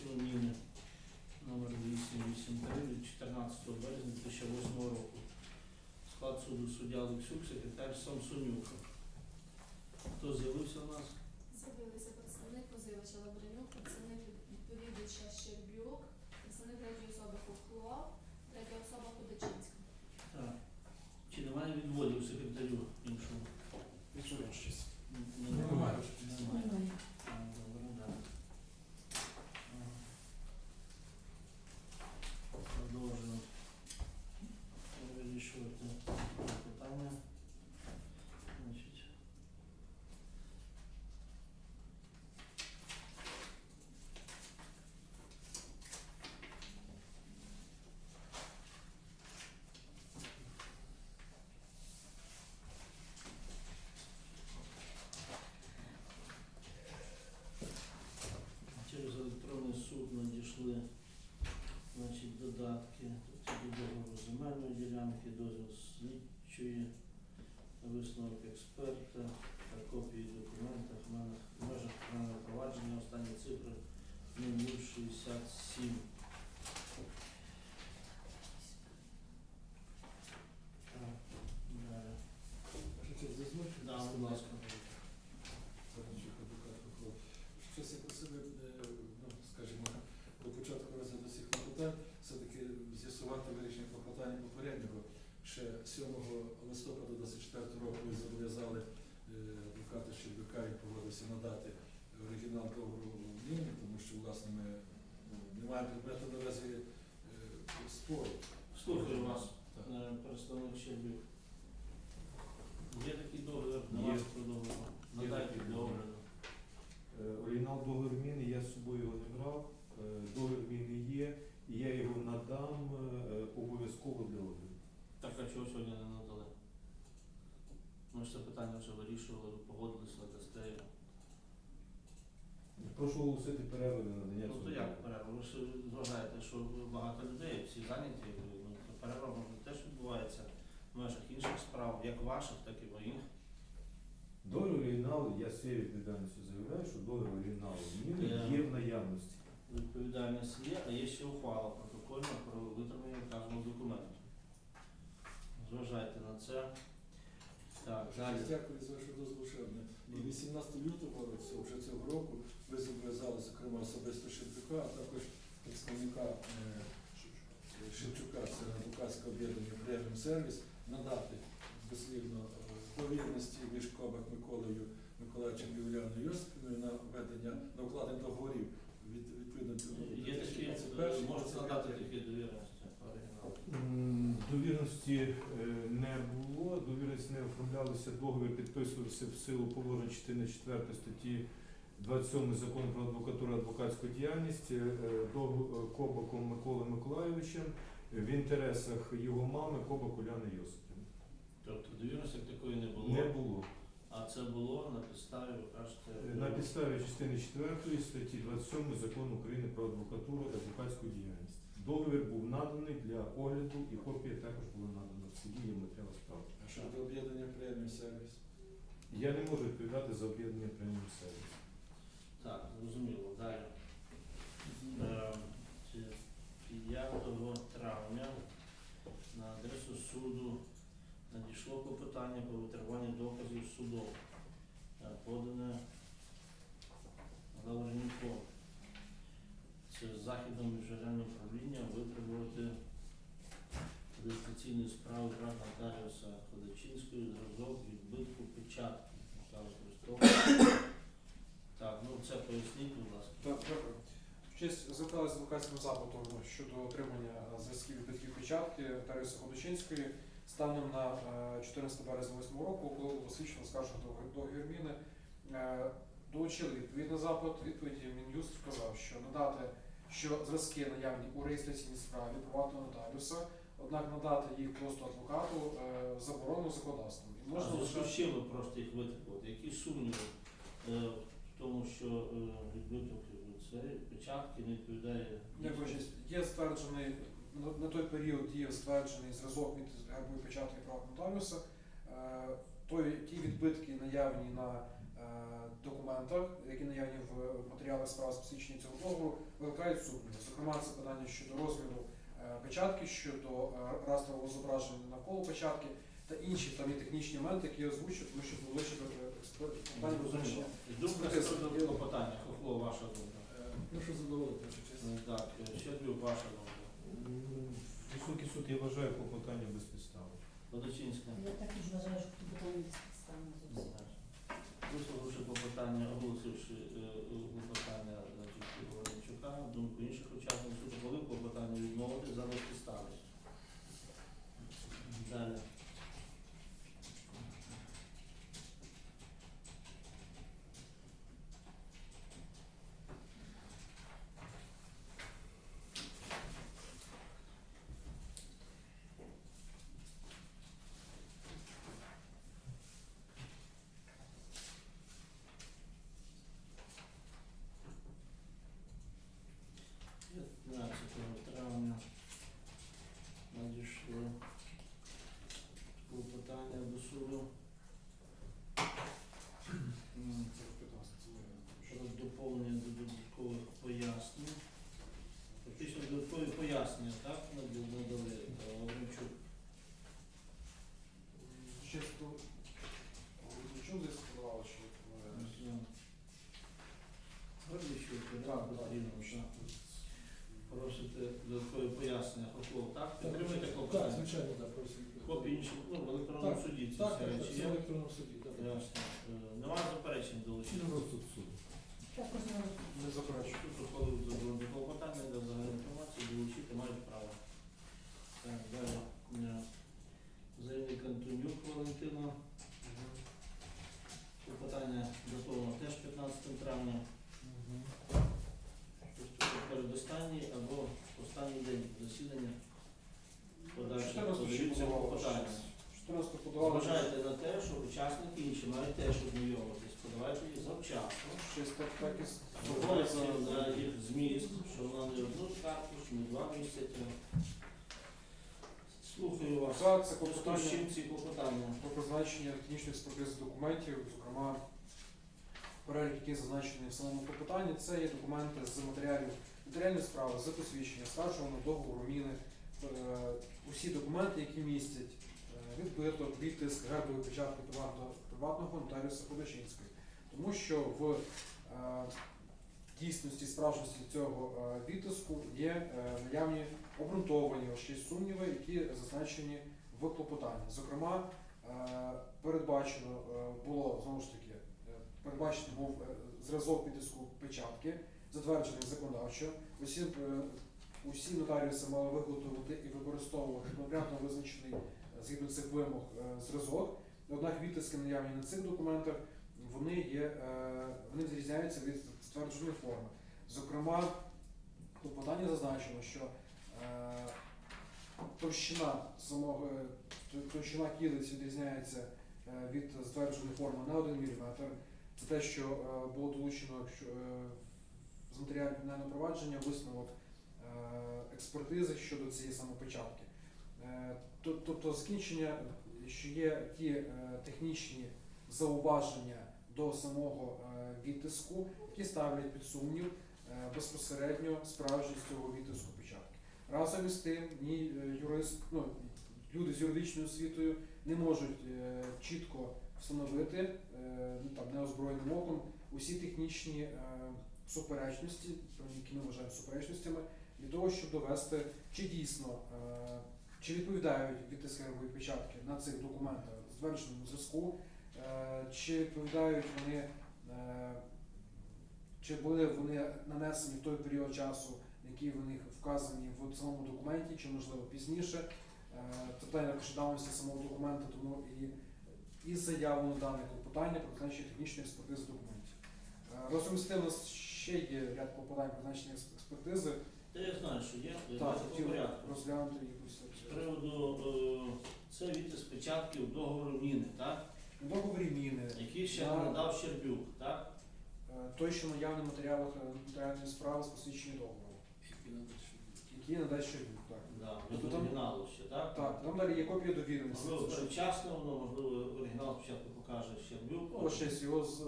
правочину міни номер 883 від 14 березня 2008 року. Склад суду суддя Олексюк, секретар Самсонюк. Хто з'явився у нас? З'явилися представник позивача Лавренюк, представник відповідача Щербюк, представник третьої особи Кухло, третя особа Ходочинська. Так. Чи немає відводів Ви ж вважаєте, що багато людей, всі зайняті, ну, то перерва може теж відбувається в межах інших справ, як ваших, так і моїх. Договір оригіналу, я з цією відповідальністю заявляю, що договір оригіналу міни Е. є в наявності. Відповідальність є, а є ще ухвала протокольна про витримання вказаного документу. Зважайте на це. Так, далі. Дякую за вашу дозволу. І 18 лютого вже цього року ви зобов'язали, зокрема, особисто Шевчука, а також представника е, Шевчука, це адвокатське об'єднання Преміум Сервіс, надати дослівно е, довірності між Кобак Миколою Миколаївичем Юліаною Йосипівною на ведення на укладення договорів від відповідно до Є такі, е, 2021, можуть надати такі довіреності оригінал. М, Довірності е, не було, довірності не оформлялися, договір підписувався в силу положень частини 4 статті 27 закону про адвокатуру і адвокатську діяльність е, е, Кобаком Миколою Миколайовичем в інтересах його мами Кобак Уляни Йосипівни. Тобто довіреності як такої не було, Не було. а це було на підставі, ви кажете, Е, На підставі частини 4 статті 27 закону України про адвокатуру і адвокатську діяльність. Договір був наданий для огляду і копія також була надана в суді є матеріал справи. Щодо об'єднання Преміум Сервіс. Я не можу відповідати за об'єднання преміум сервіс. Так, зрозуміло. Далі. Е, 5 травня на адресу суду надійшло клопотання про витримання доказів судом, е, подане Лавренюком. Це з західом міжрегіонального управління витребувати реєстраційної справи прав нотаріуса Ходочинської зразок відбитку печатки. Так, ну це поясніть, будь ласка. Так, дякую. В честь зверталися з адвокатським запитом щодо отримання е, зв'язків відбитків печатки Тариси Ходочинської станом на е, 14 березня 8 року було освічено скаржено договір міни. Е, Долучили відповідний запит. Відповіді Мін'юст сказав, що надати, що зразки наявні у реєстраційній справі приватного нотаріуса, однак надати їх просто адвокату е, заборонено законодавством. І можна в лише з просто їх витребувати? Які сумніви е, в тому, що е, відбиток це печатки не відповідає Дякую, честь. Є стверджений на- на той період діяв стверджений зразок від гербової печатки права нотаріуса, той, ті відбитки наявні на е, документах, які наявні в матеріалах справи з посвідчення цього договору, викликають сумніви. Зокрема, це питання щодо розміру е, печатки, щодо е, растрового зображення навколо печатки та інші там і технічні моменти, які я озвучу, тому що були ще е, питання визначення. Думка щодо клопотання. Хохло, ваша думка. Е, Прошу задоволити, ваша честь. Е, Так, е, Щербюк, ваша думка. Високий суд, я вважаю клопотання безпідставне. Водочинська. Я також вважаю, що тут питання безпідставне зовсім. Висловивши клопотання, оголосивши е, е, клопотання Ворончука, думку інших учасників суду, коли клопотання відмовити за безпідставність. Далі. П'ятнадцятого травня надійшло клопотання до суду. М, Це 15, це ми- Про доповнення додаткових пояснень. Фактично додаткові пояснення, так, над- надали е, Лавренчук. Чисто нічого десь подавали, що е, Гордичук, Так, потрібно, так. що просите додаткові пояснення Хохлов, так? Так, Підтримуєте Так, звичайно, так. Копії інших, ну, в електронному Так, суді ці Так, всі так, так, речі це в є. електронному суді. так. Ясно. Е, Немає заперечень долучити. Чи розсуд суду? Також не не заперечую. Тут ухвалив задоволення клопотання для загальної інформації, долучити мають право. Так, далі. Е, Заявник Антонюк Валентина. Клопотання датовано теж 15 травня. Тут передостанній або останній день засідання. Подальше 14 ще подавали. клопотання. 14 подавали. Зважайте на те, що учасники інші мають теж ознайомитись. Подавайте їх завчасно. Щось так, так і Говориться за на їх зміст, що вона не одну аркуш, не два місяці. Слухаю вас. Так, це Зв'язку з клопотання чим ці клопотання? про призначення технічної експертизи документів, зокрема, перелік, який зазначений в самому клопотанні, це є документи з матеріалів матеріальної справи, з посвідчення, скаржуваного договору, міни, усі документи, які містять е, відбиток, відтиск, гербові печатки приватного, приватного нотаріуса Ходочинської. Тому що в е, дійсності, справжності цього е, відтиску є е, наявні обґрунтовані ще сумніви, які зазначені в клопотанні. Зокрема, е, передбачено е, було знову ж таки, е, передбачений був е, зразок відтиску печатки, затверджений законодавчо. Усі, е, усі нотаріуси мали виготовити і використовувати конкретно визначений е, згідно цих вимог е, зразок. Однак відтиски наявні на цих документах вони є е, вони відрізняються від ствердженої форми. Зокрема, клопотанні зазначено, що товщина самого товщина кілиць відрізняється від ствердженої форми на 1 мм. Це те, що було долучено з матеріалів кримінального провадження висновок експертизи щодо цієї самопечатки. Е, Тобто закінчення, що є ті е, технічні зауваження до самого е, відтиску, які ставлять під сумнів е, безпосередньо справжність цього відтиску печатки. Разом із тим, ні е, юрист, ну, люди з юридичною освітою не можуть е, чітко встановити е, ну, там, неозброєним оком усі технічні е, суперечності, які ми вважаємо суперечностями, для того, щоб довести, чи дійсно е, чи відповідають відтисканої печатки на цих документах звердженому зв'язку, е, чи відповідають вони, е, чи були вони нанесені в той період часу, який в них вказані в самому документі, чи можливо пізніше. Питання давності самого документу, тому і, і заявлено дане клопотання про призначення технічної експертизи документів. Разом з тим, у нас ще є ряд клопотань про призначення експертизи. Та я знаю, що є, я Так, по хотів порядку. розглянути якусь. З приводу е, це відтиск печатки в договору міни, так? У договорі міни, Який ще Да. надав Щербюк, так? е, той, що наявний в матеріалах е, нотаріальної справи з посвідчення договору, Які надасть який надасть Щербюк. Так. Да, Тобто там- оригіналу ще, так? так, там далі є копія довіреності. Можливо, Це що- передчасно воно, можливо, оригінал спочатку покаже Щербюк. Ось щось його з е,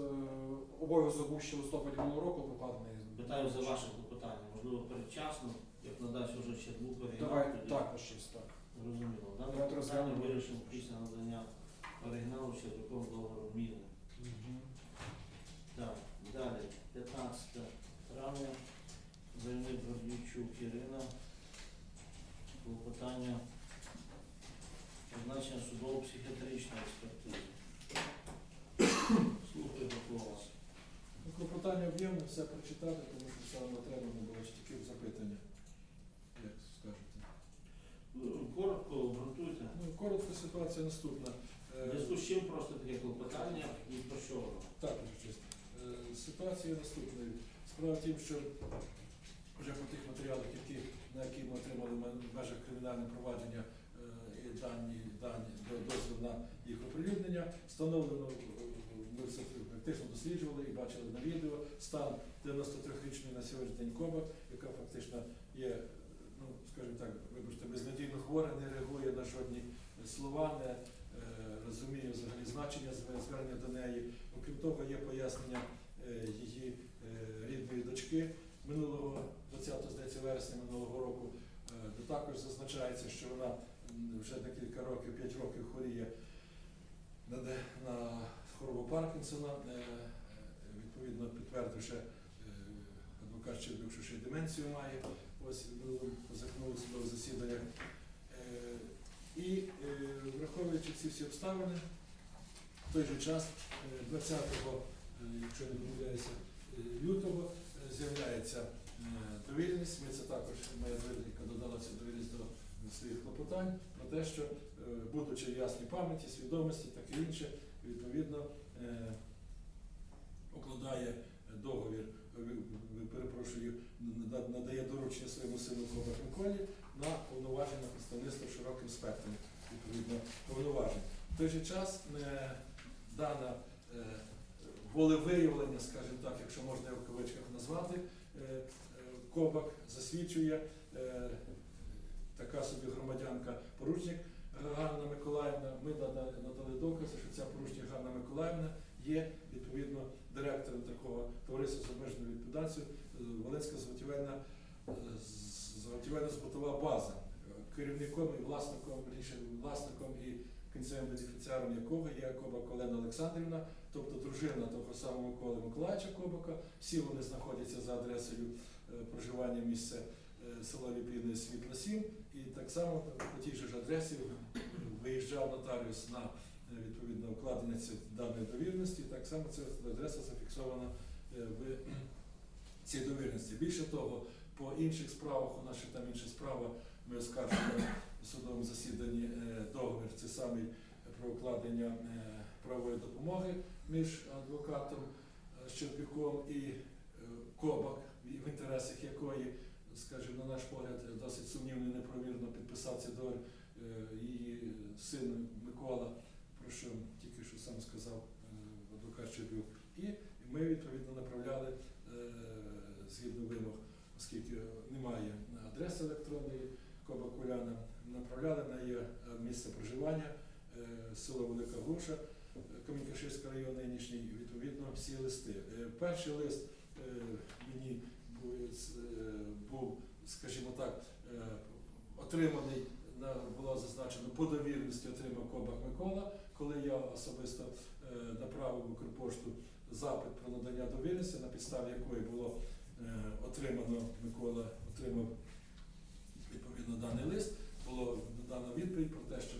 обов'язок був ще в листопаді минулого року покладений. Питаю за ваше клопотання. Можливо, передчасно, як надасть уже Щербюк оригінал. Давай тоді так, ось щось так. Зрозуміло. Дане Давайте питання розглянемо. вирішимо після надання оригіналу Щербюком договору міни. Так, далі. 15 травня. Заявник Гордійчук Ірина. Клопотання призначення судово-психіатричної експертизи. Слухаю до вас. Ну, Клопотання об'ємне, все прочитати, саме треба було тільки запитання. Як скажете? Ну, Коротко обґрунтуйте. Ну, коротко ситуація наступна. Зв'язку з чим просто таке клопотання і про що воно? Так, честь. Е, Ситуація наступна. Справа в тім, що вже по тих матеріалах, які, на які ми отримали в межах кримінального провадження е, і дані, дані дозвіл на їх оприлюднення, встановлено, ми все практично досліджували і бачили на відео стан 93-річної на сьогоднішній день коба, яка фактично є, ну скажімо так, вибачте, безнадійно хвора, не реагує на жодні слова, не е, розуміє взагалі значення звернення до неї. Окрім того, є пояснення е, її е, рідної дочки минулого 20 здається, вересня минулого року, де також зазначається, що вона вже декілька років, 5 років хворіє на, на хворобу Паркінсона, е, е, відповідно підтвердивши е, адвокат Щербюк, що ще деменцію має, ось минулому позахнули судове засідання. Е, І враховуючи ці всі обставини, в той же час, е, 20-го, е, якщо не помиляюся, лютого, з'являється довіреність. Ми це також, моя довідка додала цю довіреність до своїх клопотань про те, що, будучи в ясній пам'яті, свідомості, таке інше, відповідно е, укладає договір, е, перепрошую, надає доручення своєму сину Миколі на повноваження представництва широким спектром відповідно повноважень. В той же час е, дана волевиявлення, скажімо так, якщо можна його в кавичках назвати, Кобак засвідчує така собі громадянка поручник Миколаївна. Ми надали, докази, що ця поручник Ганна Миколаївна є відповідно директором такого товариства з обмеженою відповідальністю е, Волинська заготівельна е, збутова база, е, керівником і власником, більше власником і кінцевим бенефіціаром якого є Кобак Олена Олександрівна, тобто дружина того самого Миколи Миколаївича Кобака. Всі вони знаходяться за адресою проживання місця е, село Ліпіне Світла 7. І так само по тій же ж адресі виїжджав нотаріус на е, відповідно укладення ці- даної довіреності. Так само ця адреса зафіксована е, в цій довіреності. Більше того, по інших справах, у ще там інша справа, ми оскаржували в судовому засіданні договір, це самий про укладення правової допомоги між адвокатом Щербюком і Кобак, в інтересах якої, скажімо, на наш погляд, досить сумнівно і неправірно підписав цей її син Микола, про що тільки що сам сказав е, адвокат Щербюк. І ми відповідно направляли е, згідно вимог, оскільки немає адреси електронної Коба Куляна, направляли на її е, місце проживання, село Велика Груша, е, Камінькаширський район нинішній, відповідно, всі листи. Перший лист мені е, був, скажімо так, е, отриманий, було зазначено по довіреності отримав Кобах Микола, коли я особисто е, направив Укрпошту запит про надання довіреності, на підставі якої було отримано, Микола отримав відповідно даний лист, було дано відповідь про те, що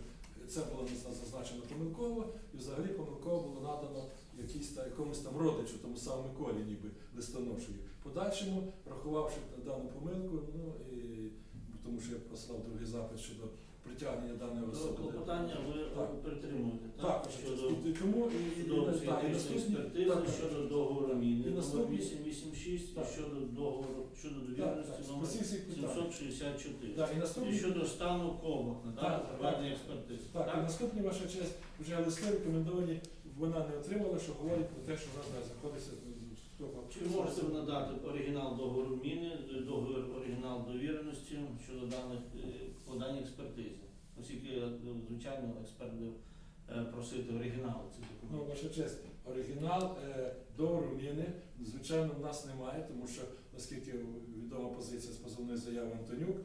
це було зазначено помилково, і взагалі помилково було надано якійсь якомусь там родичу, тому самому Миколі, ніби листоношою. Подальшому, врахувавши дану помилку, ну і тому що я послав другий запит щодо притягнення даної особи. клопотання ви Так. притримуєте, Так, так? тому і, щодо договору міни номер наступні- 886 і щодо договору щодо довіреності номер по всіх всіх питань. 764. Так, і щодо стану так. проведення експертизи. Так, і наступні ваша честь вже листи рекомендовані, вона не отримала, що говорить про те, що вона знаходиться в того. Чи можете ви надати оригінал договору міни, договір оригінал довіреності щодо даних е, подань експертизи? Оскільки, е, звичайно, експерт буде просити оригінал цих Ну, ваша честь, оригінал е, договору міни, звичайно, в нас немає, тому що, наскільки відома позиція з позовної заяви Антонюк,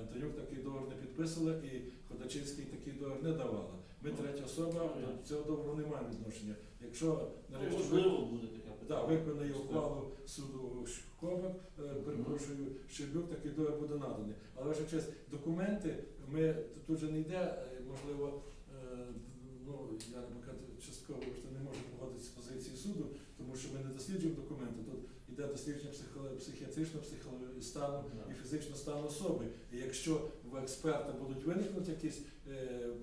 Антонюк такий договор не підписувала і Ходачинський такий договор не давала. Ми третя особа, до цього договору не маємо відношення. Якщо Ну, нарешті можливо, буде таке да, виконає ухвалу суду Шкобак, е, перепрошую, Щербюк, такий договір буде наданий. Але ваша честь, документи, ми тут же не йде, е, можливо, е, ну я частково що не можу погодитися з позиції суду, тому що ми не досліджуємо документи. Тут йде дослідження психіатричного стану і фізичного стану особи. І якщо в експерта будуть виникнути якісь е,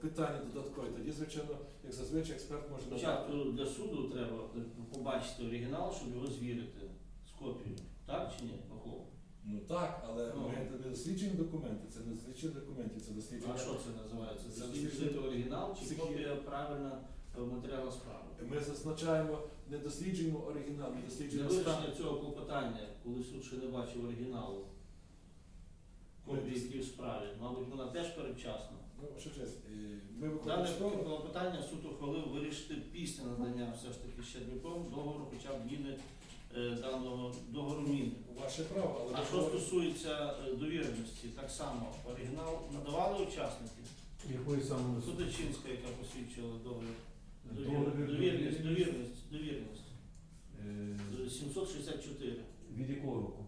питання додаткові, тоді, звичайно, як зазвичай, експерт може надати. Спочатку для суду треба е, побачити оригінал, щоб його звірити з копією. Так чи ні, Махлов? Ну так, але Ну. ми не досліджуємо документи, це не дослідження документів, це дослідження. А що це називається? Це дослідження- оригінал чи копія правильна матеріалу справи? Ми зазначаємо, не досліджуємо оригінал, ми Для досліджуємо стан. вирішення цього клопотання, коли суд ще не бачив оригіналу, копії, які в справі, мабуть, вона теж передчасна. Ну, що честь, е, ми Дане клопотання суд ухвалив вирішити після надання все ж таки Щербяком договору, хоча б міни е, даного договору міни. ваше право, але А що стосується е, довіреності, так само оригінал надавали учасники. Якої саме Судочинська, яка посвідчила договір. Довір- Довірність, довірність, довірність. Е, Е, 764. Від якого року?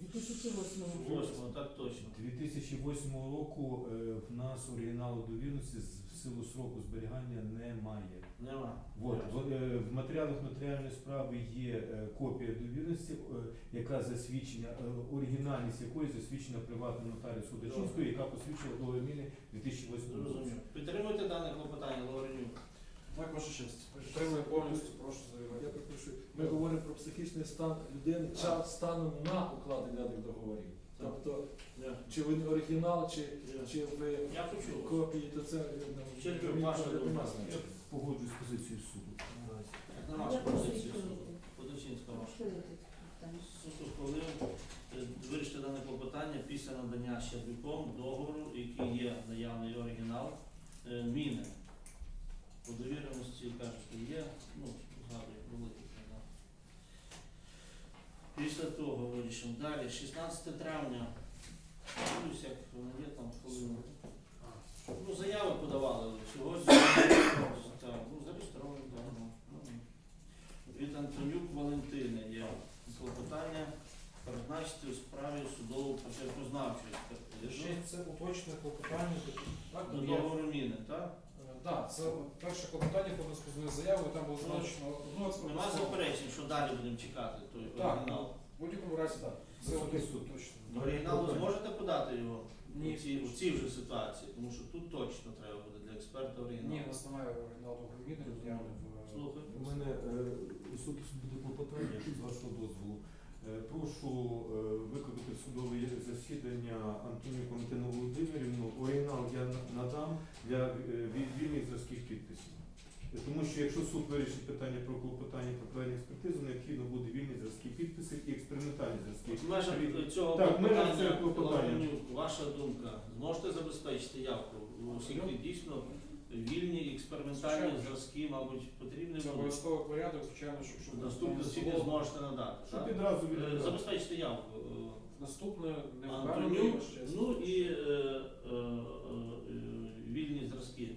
2008 року. Так точно. 2008 року е, в нас оригіналу довірності з- в силу сроку зберігання немає. Нема. От, в, е, в матеріалах нотаріальної справи є е, копія довіреності, е, яка засвідчена, е, оригінальність якої засвідчена приватним нотаріусом Судочинською, яка посвідчила договір міни 2008 року. Зрозумів. Підтримуєте дане клопотання, Лавренюк? Так, ваша честь. Підтримую повністю, прошу Я заявити. перепрошую, ми говоримо про психічний стан людини час станом на укладення даних договорів. Тобто, чи він оригінал, чи, я. чи в Я почув. копії, то це ну, Щербюк, він ваша не думка. має значення. погоджуюсь з позицією суду. Як на вашу позицію суду? Подочинська ваша. Суд ухвалив е, вирішити дане клопотання після надання Щербяком договору, який є наявний оригінал е, міни. По довіреності кажете, є, ну, згадую, великий кримінал. Після вирішимо. Далі, 16 травня. Дивлюсь, як є там хвилину. Ну, заяви подавали сьогодні. Так, ну, зареєстровані, так. ну, ну. Від Антонюк Валентини є клопотання призначити у справі судову почеркознавчої експертизи Ще це уточне клопотання. Так, до є. договору міни, так? Так, це перше клопотання по позовної заяви, там було зазначено одну Нема заперечень, що далі будемо чекати той Так, оригінал. В будь-якому разі так. Це Високий один суд. точно. До оригіналу зможете подати його Ні. у цій, у цій вже ситуації, тому що тут точно треба буде для експерта оригінал. Ні, у нас немає оригіналу громіди, я в Слухай. У мене е, суд буде клопотання, з вашого дозволу. Е, Прошу е, викликати в судове засідання Антонію Валентину Володимирівну. Оригінал я на- надам для е, ві- вільних зразків підписів. Тому що якщо суд вирішить питання про клопотання про проведення експертизу, необхідно буде вільні зразки підписів і експериментальні зразки. В межах цього Так, в межах цього клопотання. Лавренюк, ваша думка, зможете забезпечити явку, оскільки дійсно вільні експериментальні Звичайно. зразки, мабуть, потрібні Це будуть. обов'язковий порядок, звичайно, щоб щоб Наступне не засідання було- зможете надати. Щоб так? відразу Е, відразу. Забезпечте явку. е, Наступне не Антонюк, впевнений, ну і е, е, вільні зразки.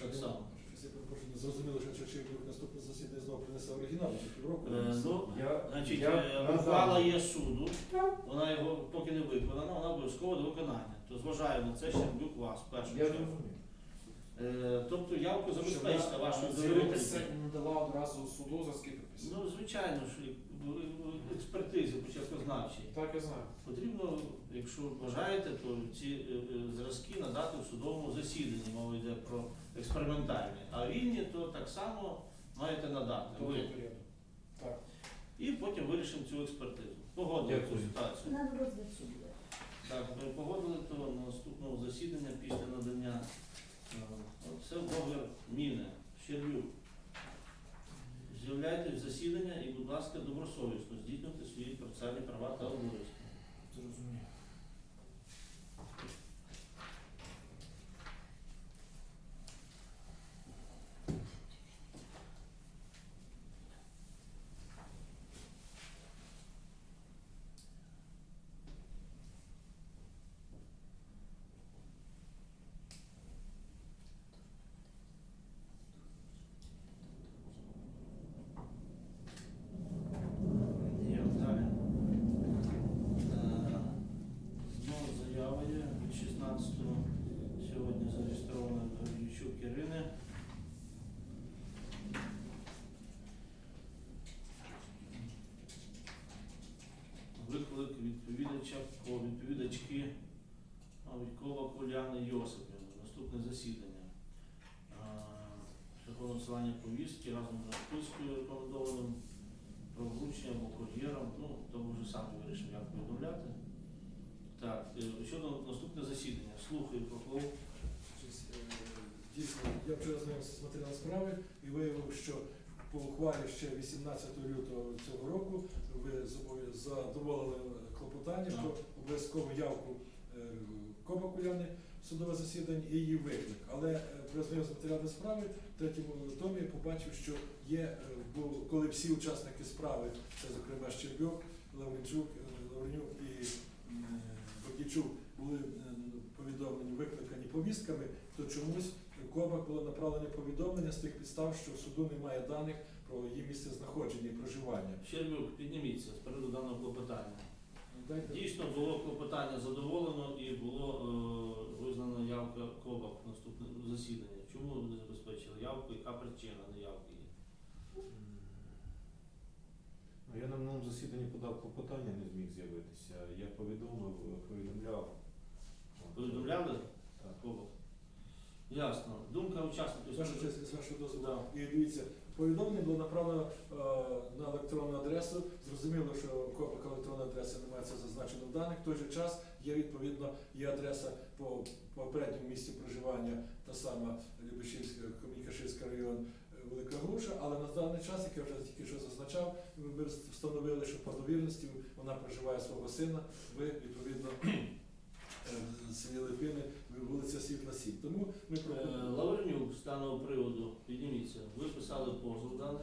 Так само. Я перепрошую, не зрозуміло, що Черчилль наступне засідання знову принесе оригінал, чи півроку. Е, ну, Я, Значить, я е, надам. ухвала є суду, вона його поки не виконана, вона обов'язково до виконання. То зважаю на це Щербюк вас в першу Я чергу. зрозумів. Е, Тобто явку е, довірительності. з'явилася і не дала одразу суду за скільки. Ну, звичайно, що в експертизі початкознавчій. Так, я знаю. Потрібно, якщо бажаєте, то ці е, е, зразки надати в судовому засіданні, мова йде про експериментальні. А вільні, то так само маєте надати. Тобто Ви. Так. І потім вирішимо цю експертизу. Погодили цю Дякую. ситуацію. На розгляд суду. Так, ми погодили, то на наступного засідання після надання. е, Це договір міни, Щербюк. З'являйтесь в засідання і, будь ласка, добросовісно здійснюйте свої процесуальні права та обов'язки. 16 сьогодні зареєстровано Довідчук Ірини. Виклик відповідача по відповідачки Вікова Поляни Йосипівна. Наступне засідання. Шляхом насилання повістки разом з розпискою рекомендованим про вручення або кур'єром. Ну, то вже сам вирішив, як повідомляти. Так, е, щодо наступне засідання. Слухаю прокол. Е, Дійсно, я вчора з матеріалом справи і виявив, що по ухвалі ще 18 лютого цього року ви задоволили клопотання про обов'язкову явку е, Коба Куляни в судове засідання і її виклик. Але при з матеріалами справи в третьому томі я побачив, що є, бо коли всі учасники справи, це зокрема Щербьок, Лавренчук, Лавренюк і м, Бакічук, були е, повідомлені, викликані повістками, то чомусь Кобак було направлення повідомлення з тих підстав, що в суду немає даних про її місце знаходження і проживання. Щербюк, підніміться з приводу даного клопотання. Дайте Дійсно було клопотання задоволено і було е, визнана явка КОБАК в наступне засідання. Чому не забезпечили явку? Яка причина неявки є? Ну, Я на минулому засіданні подав клопотання, не зміг з'явитися. Я повідомив, повідомляв. Повідомляли Так. Ясно. Думка учасників. з вашої честі, з вашого дозволу. І дивіться, повідомлення було направлено е, на електронну адресу. Зрозуміло, що Кобак електронна адреса немає це зазначено в даних. В той же час є відповідно є адреса по попередньому місці проживання, та сама Любешівська, Комунікашівський район. Е, Велика Груша, але на даний час, як я вже тільки що зазначав, ми встановили, що по довірності вона проживає свого сина ви відповідно е, селі Липини, вулиця Світла 7. Тому ми Е, пропонуємо. Лавренюк з даного приводу, підніміться. Ви писали позов даний.